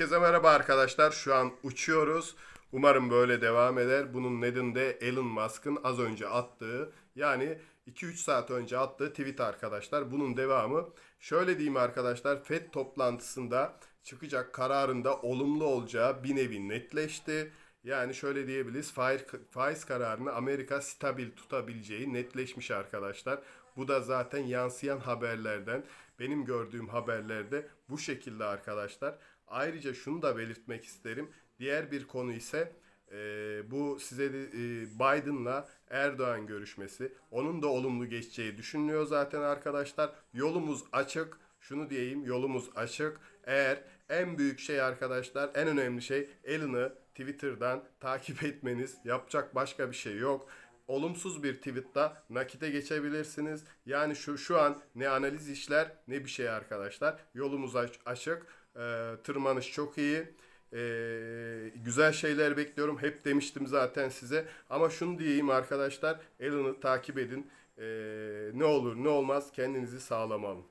Herkese merhaba arkadaşlar. Şu an uçuyoruz. Umarım böyle devam eder. Bunun nedeni de Elon Musk'ın az önce attığı yani 2-3 saat önce attığı tweet arkadaşlar. Bunun devamı şöyle diyeyim arkadaşlar. FED toplantısında çıkacak kararında olumlu olacağı bir nevi netleşti. Yani şöyle diyebiliriz faiz, kararını Amerika stabil tutabileceği netleşmiş arkadaşlar. Bu da zaten yansıyan haberlerden benim gördüğüm haberlerde bu şekilde arkadaşlar. Ayrıca şunu da belirtmek isterim. Diğer bir konu ise e, bu size de, e, Biden'la Erdoğan görüşmesi. Onun da olumlu geçeceği düşünülüyor zaten arkadaşlar. Yolumuz açık. Şunu diyeyim yolumuz açık. Eğer en büyük şey arkadaşlar en önemli şey Elon'ı Twitter'dan takip etmeniz. Yapacak başka bir şey yok olumsuz bir tweet'ta nakite geçebilirsiniz. Yani şu şu an ne analiz işler ne bir şey arkadaşlar. Yolumuz aç- açık. Ee, tırmanış çok iyi. Ee, güzel şeyler bekliyorum. Hep demiştim zaten size. Ama şunu diyeyim arkadaşlar. Elon'u takip edin. Ee, ne olur ne olmaz kendinizi sağlam alın.